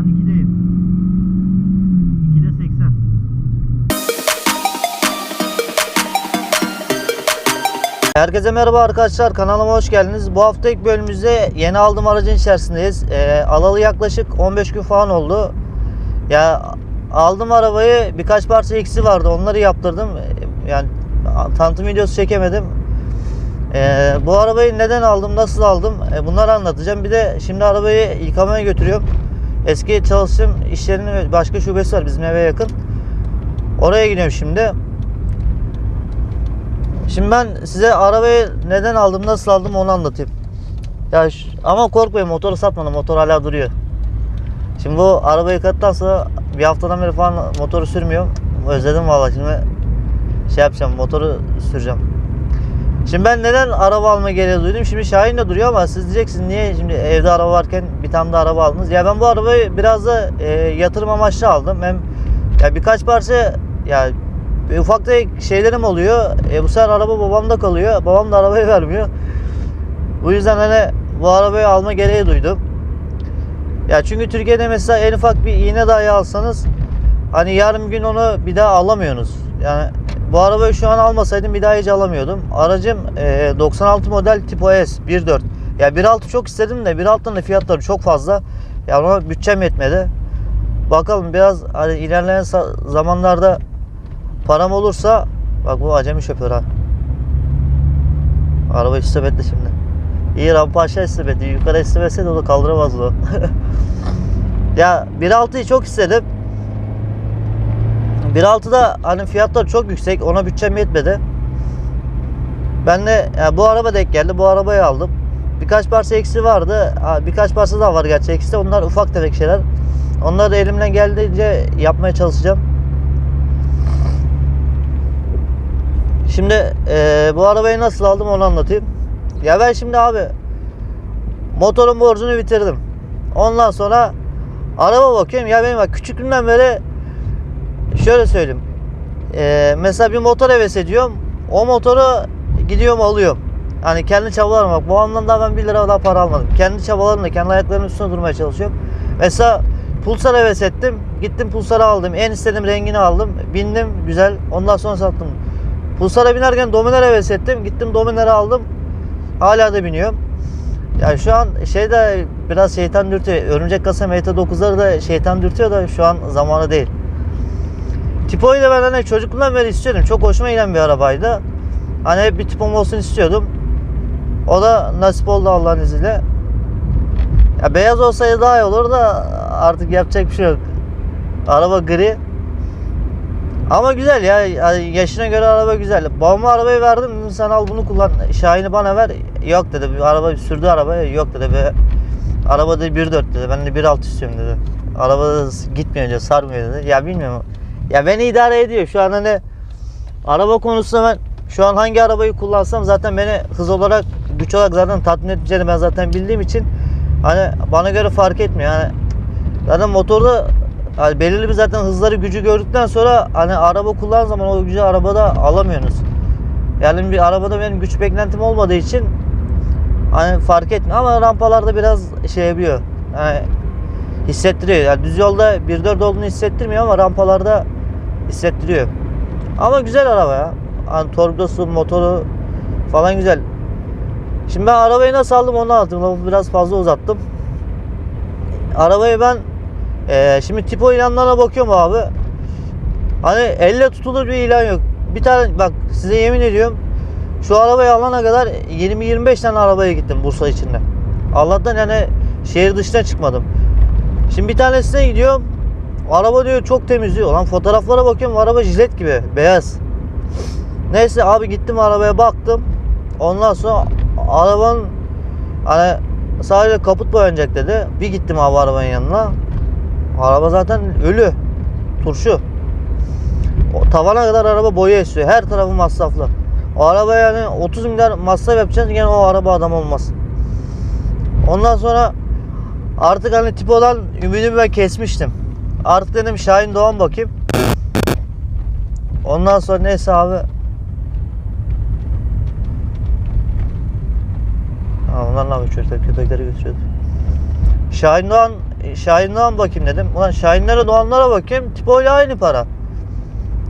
an 2'deyim. 2'de 80. Herkese merhaba arkadaşlar kanalıma hoş geldiniz. Bu hafta ilk bölümümüzde yeni aldığım aracın içerisindeyiz. Ee, alalı yaklaşık 15 gün falan oldu. Ya aldım arabayı birkaç parça eksi vardı onları yaptırdım. Ee, Yani tanıtım videosu çekemedim. Ee, bu arabayı neden aldım, nasıl aldım ee, bunları anlatacağım. Bir de şimdi arabayı yıkamaya götürüyorum. Eski çalıştığım iş yerinin başka şubesi var bizim eve yakın. Oraya gidiyorum şimdi. Şimdi ben size arabayı neden aldım, nasıl aldım onu anlatayım. Ya ama korkmayın motoru satmadım. Motor hala duruyor. Şimdi bu arabayı yıkadıktan sonra bir haftadan beri falan motoru sürmüyorum. Özledim vallahi şimdi şey yapacağım motoru süreceğim. Şimdi ben neden araba alma gereği duydum? Şimdi Şahin de duruyor ama siz diyeceksiniz niye şimdi evde araba varken bir tane de araba aldınız? Ya ben bu arabayı biraz da e, yatırım amaçlı aldım. Hem ya birkaç parça ya ufak tefek şeylerim oluyor. E, bu sefer araba babamda kalıyor. Babam da arabayı vermiyor. Bu yüzden hani bu arabayı alma gereği duydum. Ya çünkü Türkiye'de mesela en ufak bir iğne dahi alsanız hani yarın bir gün onu bir daha alamıyorsunuz. Yani bu arabayı şu an almasaydım bir daha hiç alamıyordum. Aracım e, 96 model Tipo S 1.4. Ya 1.6 çok istedim de 1.6'nın da fiyatları çok fazla. Yani ona bütçem yetmedi. Bakalım biraz hani ilerleyen zamanlarda param olursa bak bu acemi şoför ha. Araba istebetti şimdi. İyi rampa aşağı istebetti. Yukarı istemeseydi o da kaldıramazdı o. ya 1.6'yı çok istedim. 1.6'da hani fiyatlar çok yüksek. Ona bütçem yetmedi. Ben de ya bu araba denk geldi. Bu arabayı aldım. Birkaç parça eksi vardı. Birkaç parça daha var gerçi eksi. Onlar ufak tefek şeyler. Onları elimden geldiğince yapmaya çalışacağım. Şimdi eee, bu arabayı nasıl aldım onu anlatayım. Ya ben şimdi abi motorun borcunu bitirdim. Ondan sonra araba bakıyorum. Ya benim bak küçüklüğümden beri şöyle söyleyeyim. Eee, mesela bir motor heves ediyorum. O motoru gidiyorum alıyorum. Hani kendi çabalarım bak. Bu anlamda ben 1 lira daha para almadım. Kendi çabalarımla kendi ayaklarımın üstünde durmaya çalışıyorum. Mesela Pulsar heves ettim. Gittim Pulsar'ı aldım. En istediğim rengini aldım. Bindim güzel. Ondan sonra sattım. Pulsar'a binerken Dominar heves ettim. Gittim Dominar'ı aldım. Hala da biniyorum. Yani şu an şeyde biraz şeytan dürtüyor. Örümcek kasa MT9'ları da şeytan dürtüyor da şu an zamanı değil. Tipo'yu da ben hani çocukluğumdan beri istiyordum. Çok hoşuma giden bir arabaydı. Hani hep bir tipom olsun istiyordum. O da nasip oldu Allah'ın izniyle. Ya beyaz olsaydı daha iyi olur da artık yapacak bir şey yok. Araba gri. Ama güzel ya. Yani yaşına göre araba güzel. Babama arabayı verdim. Sen al bunu kullan. Şahin'i bana ver. Yok dedi. Bir araba sürdü arabaya. Yok dedi. Be. Araba dedi 1.4 dedi. Ben de 1.6 istiyorum dedi. Araba da gitmiyor önce sarmıyor dedi. Ya bilmiyorum. Ya beni idare ediyor. Şu an hani araba konusunda ben şu an hangi arabayı kullansam zaten beni hız olarak güç olarak zaten tatmin edeceğini ben zaten bildiğim için hani bana göre fark etmiyor. Yani zaten motorda hani belirli bir zaten hızları gücü gördükten sonra hani araba kullan zaman o gücü arabada alamıyorsunuz. Yani bir arabada benim güç beklentim olmadığı için hani fark etmiyor ama rampalarda biraz şey yapıyor. Yani hissettiriyor. Yani düz yolda 1.4 olduğunu hissettirmiyor ama rampalarda hissettiriyor. Ama güzel araba ya. Hani torpidosu, motoru falan güzel. Şimdi ben arabayı nasıl aldım onu anlatayım. Lafı biraz fazla uzattım. Arabayı ben eee, şimdi tipo ilanlarına bakıyorum abi. Hani elle tutulur bir ilan yok. Bir tane bak size yemin ediyorum. Şu arabayı alana kadar 20-25 tane arabaya gittim Bursa içinde. Allah'tan yani şehir dışına çıkmadım. Şimdi bir tanesine gidiyorum. Araba diyor çok temiz diyor. Lan fotoğraflara bakıyorum araba jilet gibi beyaz. Neyse abi gittim arabaya baktım. Ondan sonra arabanın hani sadece kaput boyanacak dedi. Bir gittim abi arabanın yanına. Araba zaten ölü. Turşu. O tavana kadar araba boya istiyor. Her tarafı masraflı. O araba yani 30 milyar masraf yapacaksın gene o araba adam olmaz. Ondan sonra artık hani tip olan ümidimi ben kesmiştim. Artık dedim Şahin Doğan bakayım. Ondan sonra neyse abi. Ha, onlar ne yapıyor çocuklar? Köpekleri götürüyordu. Şahin Doğan Şahin Doğan bakayım dedim. Ulan Şahinlere Doğanlara bakayım. Tipo ile aynı para.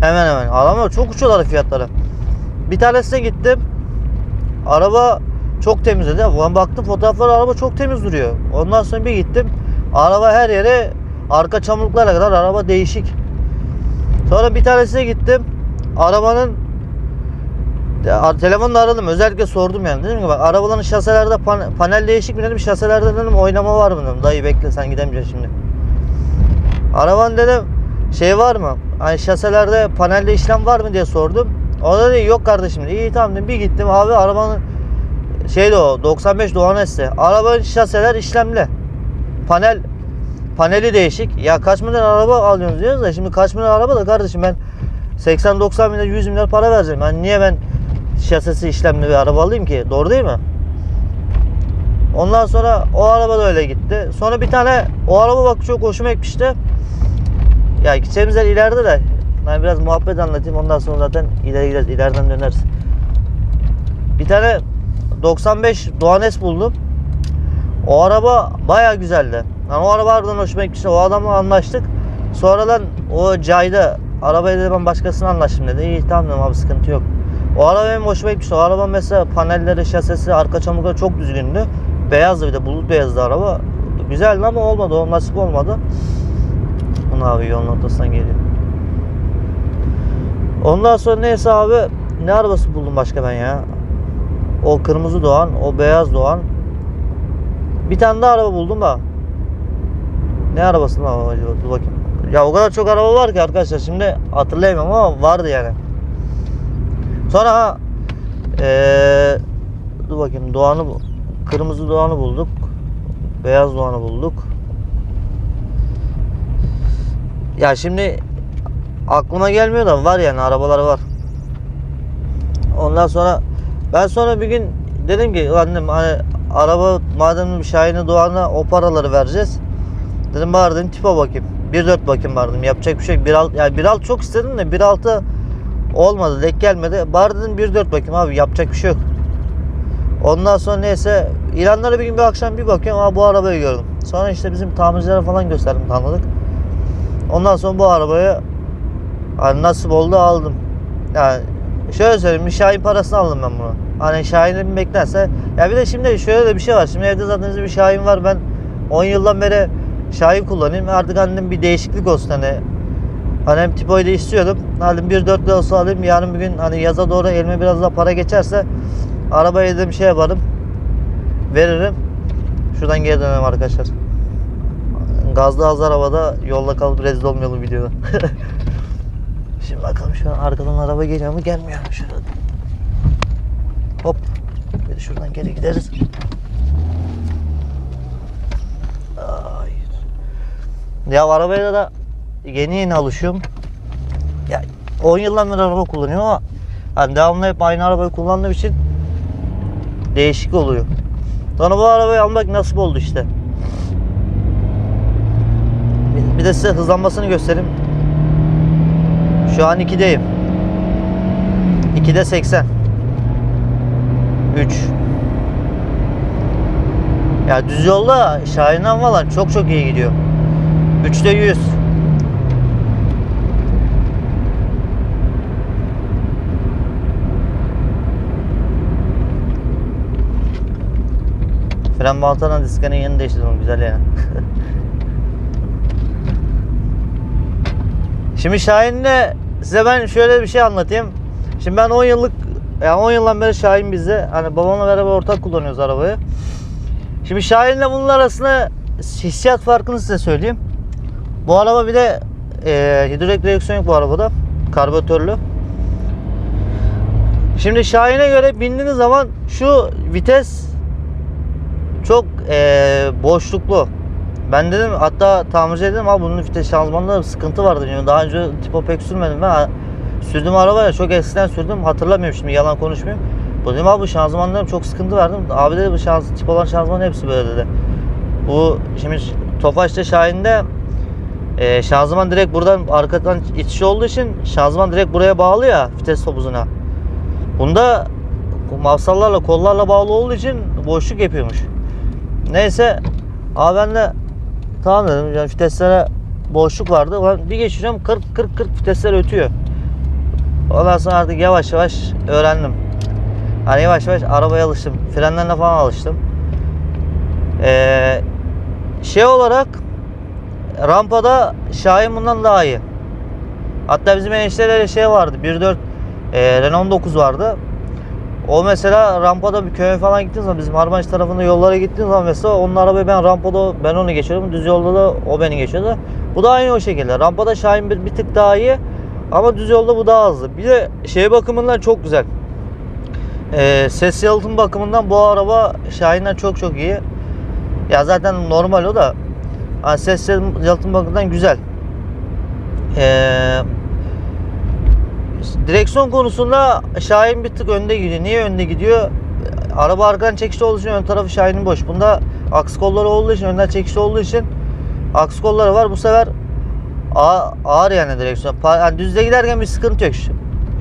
Hemen hemen. Adamlar çok uçuyorlar fiyatları. Bir tanesine gittim. Araba çok temiz dedi. Ulan baktım fotoğraflara araba çok temiz duruyor. Ondan sonra bir gittim. Araba her yere arka çamurluklara kadar araba değişik. Sonra bir tanesine gittim. Arabanın telefonla aradım. Özellikle sordum yani. Dedim ki bak arabaların şaselerde pan- panel değişik mi dedim. Şaselerde dedim oynama var mı dedim. Dayı bekle sen gidemeyeceksin şimdi. Araban dedim şey var mı? Hani şaselerde panelde işlem var mı diye sordum. O da dedi yok kardeşim. dedi. İyi tamam dedim. Bir gittim abi arabanın şeydi o 95 Doğan S. Arabanın şaseler işlemli. Panel paneli değişik. Ya kaç milyon araba alıyorsunuz diyoruz da şimdi kaç milyon araba da kardeşim ben 80-90 milyar 100 milyar para vereceğim. Yani niye ben şasisi işlemli bir araba alayım ki? Doğru değil mi? Ondan sonra o araba da öyle gitti. Sonra bir tane o araba bak çok hoşuma gitmişti. Ya gideceğimiz yer ileride de ben biraz muhabbet anlatayım ondan sonra zaten ileri gideriz. ileriden döneriz. Bir tane 95 Doğan S buldum. O araba baya güzeldi. Yani o araba harbiden hoşuma gitmişti. O adamla anlaştık. Sonradan o caydı. Arabayı dedi ben başkasına anlaştım dedi. İyi tamam dedim abi sıkıntı yok. O araba benim hoşuma gitmişti. O araba mesela panelleri, şasisi, arka çamurları çok düzgündü. Beyazdı bir de bulut beyazdı araba. Güzeldi ama olmadı. O nasip olmadı. Bunu abi yolun ortasından geliyor. Ondan sonra neyse abi ne arabası buldum başka ben ya? O kırmızı Doğan, o beyaz Doğan. Bir tane daha araba buldum da. Ne arabası lan acaba? Dur bakayım. Ya o kadar çok araba var ki arkadaşlar şimdi hatırlayamam ama vardı yani. Sonra eee, dur bakayım Doğan'ı kırmızı Doğan'ı bulduk. Beyaz Doğan'ı bulduk. Ya şimdi aklıma gelmiyor da var yani arabalar var. Ondan sonra ben sonra bir gün dedim ki annem hani araba madem Şahin'e Doğan'a o paraları vereceğiz. Dedim bari dedim tipe bakayım. 1.4 bakayım bari. Yapacak bir şey yok. 1.6 yani 1.6 çok istedim de 1.6 olmadı. Denk gelmedi. Bari dedim 1.4 bakayım abi. Yapacak bir şey yok. Ondan sonra neyse ilanlara bir gün bir akşam bir bakıyorum. Aa bu arabayı gördüm. Sonra işte bizim tamircilere falan gösterdim tanıdık. Ondan sonra bu arabayı hani nasip oldu aldım. Yani şöyle söyleyeyim Şahin parasını aldım ben bunu. Hani Şahin'e bir beklerse ya bir de şimdi şöyle de bir şey var. Şimdi evde zaten bir Şahin var. Ben 10 yıldan beri Şahin kullanayım. Artık annem bir değişiklik olsun hani. Hani hem Tipo'yu da istiyordum. Halim bir dörtlü olsa alayım. Yarın bir gün hani yaza doğru elime biraz daha para geçerse arabaya dedim şey yaparım. Veririm. Şuradan geri dönelim arkadaşlar. Gazlı az arabada yolda kalıp rezil olmayalım videoda. Şimdi bakalım şu an arkadan araba geliyor mu gelmiyor mu şurada. Hop. Bir de şuradan geri gideriz. Hayır. Ya arabaya da yeni yeni alışıyorum. Ya 10 yıldan beri araba kullanıyorum ama hani devamlı hep aynı arabayı kullandığım için değişik oluyor. Sonra bu arabayı almak nasip oldu işte. Bir- de size hızlanmasını göstereyim. Şu an 2'deyim. 2'de 80. 3. Ya düz yolda Şahin'den falan çok çok iyi gidiyor. 3'te 100. Fren baltanın diskinin yerini değiştirdim güzel ya. Şimdi Şahin'le size ben şöyle bir şey anlatayım. Şimdi ben 10 yıllık yani 10 yıldan beri Şahin bizde. Hani babamla beraber ortak kullanıyoruz arabayı. Şimdi Şahin'le bunun arasında hissiyat farkını size söyleyeyim. Bu araba bir de e, hidrolik direksiyon yok bu arabada. Karbüratörlü. Şimdi Şahin'e göre bindiğiniz zaman şu vites çok e, boşluklu. Ben dedim hatta tamirci dedim abi bunun vites şanzımanında sıkıntı vardı. Yani daha önce tipo pek sürmedim ben. Sürdüğüm arabaya çok eskiden sürdüm hatırlamıyorum şimdi yalan konuşmayayım. Bu dedim abi bu şanzımanlarım çok sıkıntı verdim. Abi dedi bu şanz, tip olan şanzıman hepsi böyle dedi. Bu şimdi Tofaş'ta Şahin'de e, şanzıman direkt buradan arkadan içişi olduğu için şanzıman direkt buraya bağlı ya vites topuzuna. Bunda mafsallarla kollarla bağlı olduğu için boşluk yapıyormuş. Neyse abi ben de Tamam dedim. Yani viteslere boşluk vardı. Ulan bir geçiyorum 40 40 40 vitesler ötüyor. Ondan sonra artık yavaş yavaş öğrendim. Hani yavaş yavaş arabaya alıştım. Frenlerine falan alıştım. Ee, şey olarak rampada Şahin bundan daha iyi. Hatta bizim eniştelerde şey vardı. 1.4 e, Renault 9 vardı. O mesela rampada bir köye falan gittiğin zaman bizim Harmanç tarafında yollara gittiğin zaman mesela onun arabayı ben rampada ben onu geçiyordum. Düz yolda da o beni geçiyordu. Bu da aynı o şekilde. Rampada Şahin bir, bir tık daha iyi ama düz yolda bu daha hızlı. Bir de şey bakımından çok güzel. Ee, ses yalıtım bakımından bu araba Şahin'den çok çok iyi. Ya zaten normal o da. Hani ses yalıtım bakımından güzel. Ee, direksiyon konusunda Şahin bir tık önde gidiyor. Niye önde gidiyor? Araba arkadan çekişli olduğu için ön tarafı Şahin'in boş. Bunda aks kolları olduğu için, önden çekişli olduğu için aks kolları var. Bu sefer ağır, yani direksiyon. Yani düzde giderken bir sıkıntı yok.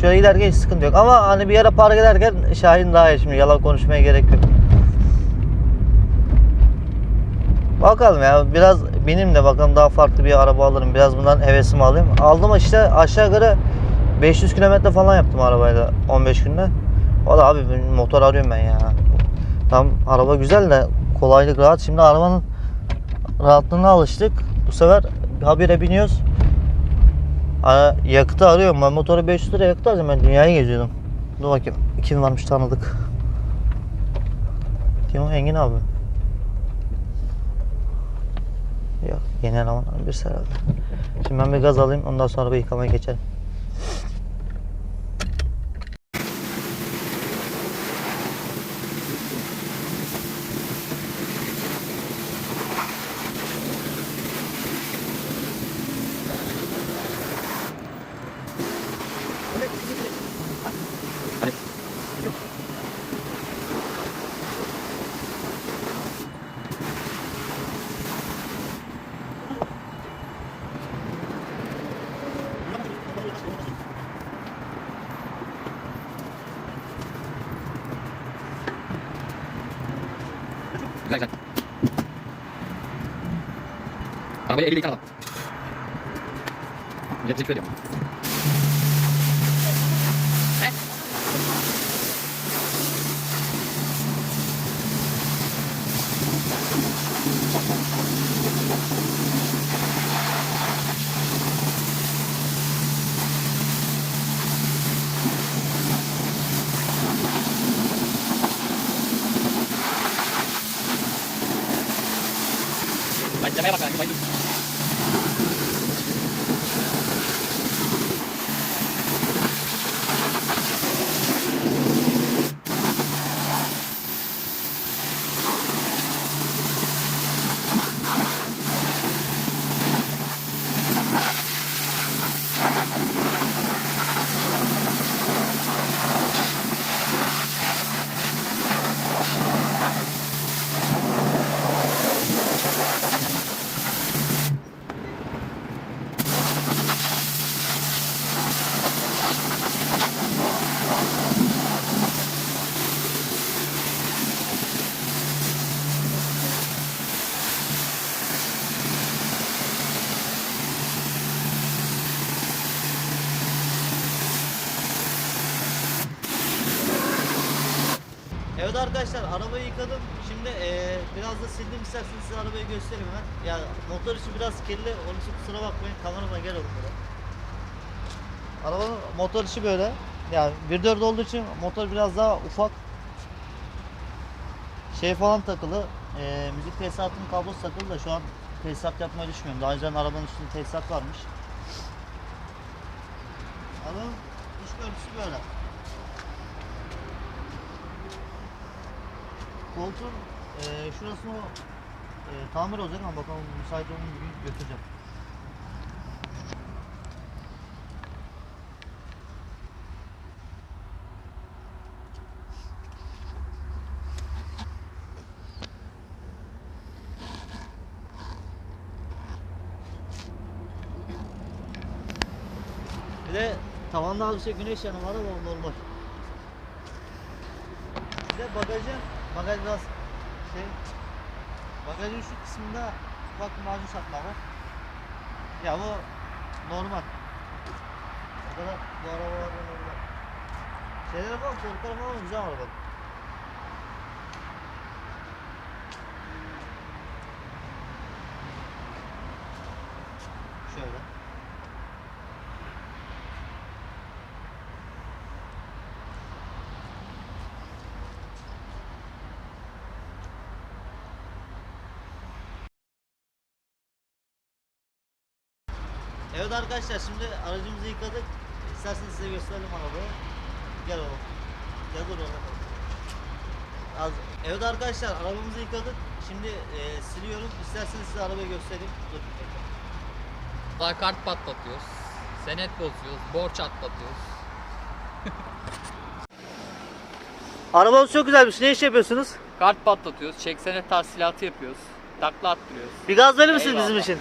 Şöyle giderken hiç sıkıntı yok. Ama hani bir yere park ederken Şahin daha iyi şimdi. Yalan konuşmaya gerek yok. Bakalım ya biraz benim de bakalım daha farklı bir araba alırım. Biraz bundan hevesimi alayım. Aldım işte aşağı yukarı 500 kilometre falan yaptım arabayla 15 günde. Da abi bir motor arıyorum ben ya. Tam araba güzel de kolaylık rahat. Şimdi arabanın rahatlığına alıştık. Bu sefer habire biniyoruz. Yakıtı arıyorum. Ben motoru 500 lira yakıt alacağım. Ben dünyayı geziyordum. Dur bakayım. Kim varmış tanıdık. Kim o? Engin abi. Yok yeni eleman bir herhalde. Şimdi ben bir gaz alayım ondan sonra arabayı yıkamaya geçelim. Arabayı 50 litre al. Millet teşekkür ediyorum. Ben demeye bak ben. Ben Evet arkadaşlar arabayı yıkadım. Şimdi eee, biraz da sildim isterseniz size arabayı göstereyim hemen. Ya motor içi biraz kirli. Onun için kusura bakmayın. Kameraman gel oğlum buraya. Arabanın motor içi böyle. Yani 1.4 olduğu için motor biraz daha ufak. Şey falan takılı. eee, müzik tesisatının kablosu takılı da şu an tesisat yapmayı düşünmüyorum. Daha önceden arabanın üstünde tesisat varmış. Arabanın dış görüntüsü böyle. Koltuğun eee şurasını o eee, tamir olacak ama bakalım müsait olduğum gibi götüreceğim. Bir de tavanda az bir şey güneş yanı var ama normal. Bir de bagajın, bagaj biraz şey, bagajın şu kısmında ufak macun satma var. Ya bu normal. O kadar bu arabalarda normal. Şeylere bak, çocuklara falan güzel araba. Şöyle. Evet arkadaşlar şimdi aracımızı yıkadık. İsterseniz size gösterelim arabayı. Gel oğlum. Gel dur oğlum. Az. Evet arkadaşlar arabamızı yıkadık. Şimdi e, siliyorum. İsterseniz size arabayı göstereyim. Dur. Daha kart patlatıyoruz. Senet bozuyoruz. Borç atlatıyoruz. Arabamız çok güzelmiş. Ne iş yapıyorsunuz? Kart patlatıyoruz. Çek senet tahsilatı yapıyoruz. Takla attırıyoruz. Bir gaz verir misiniz Eyvallah. bizim için?